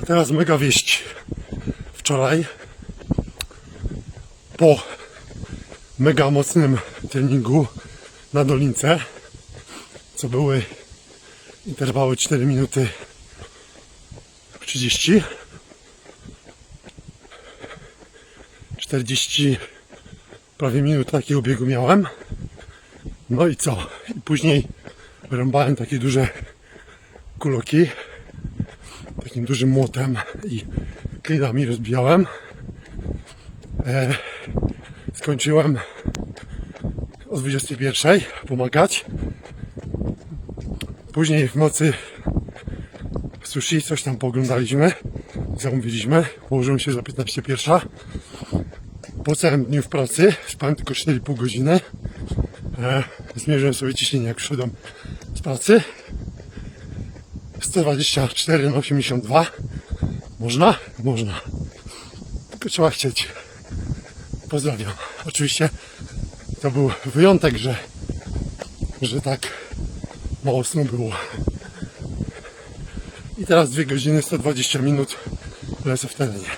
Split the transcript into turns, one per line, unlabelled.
A teraz mega wieść. Wczoraj po mega mocnym treningu na dolince, co były interwały 4 minuty 30 40 prawie minut takiego biegu miałem. No i co? I później wyrąbałem takie duże kuloki takim dużym młotem i klinami rozbijałem. E, skończyłem o 21 pomagać. Później w nocy sushi, coś tam pooglądaliśmy, zamówiliśmy, położyłem się za 15 pierwsza. Po całym dniu w pracy spałem tylko 4,5 godziny. E, zmierzyłem sobie ciśnienie jak przyszedłem z pracy. 124 na 82. Można? Można. Tylko trzeba chcieć. Pozdrawiam. Oczywiście to był wyjątek, że, że tak mało snu było. I teraz 2 godziny 120 minut lecę w terenie.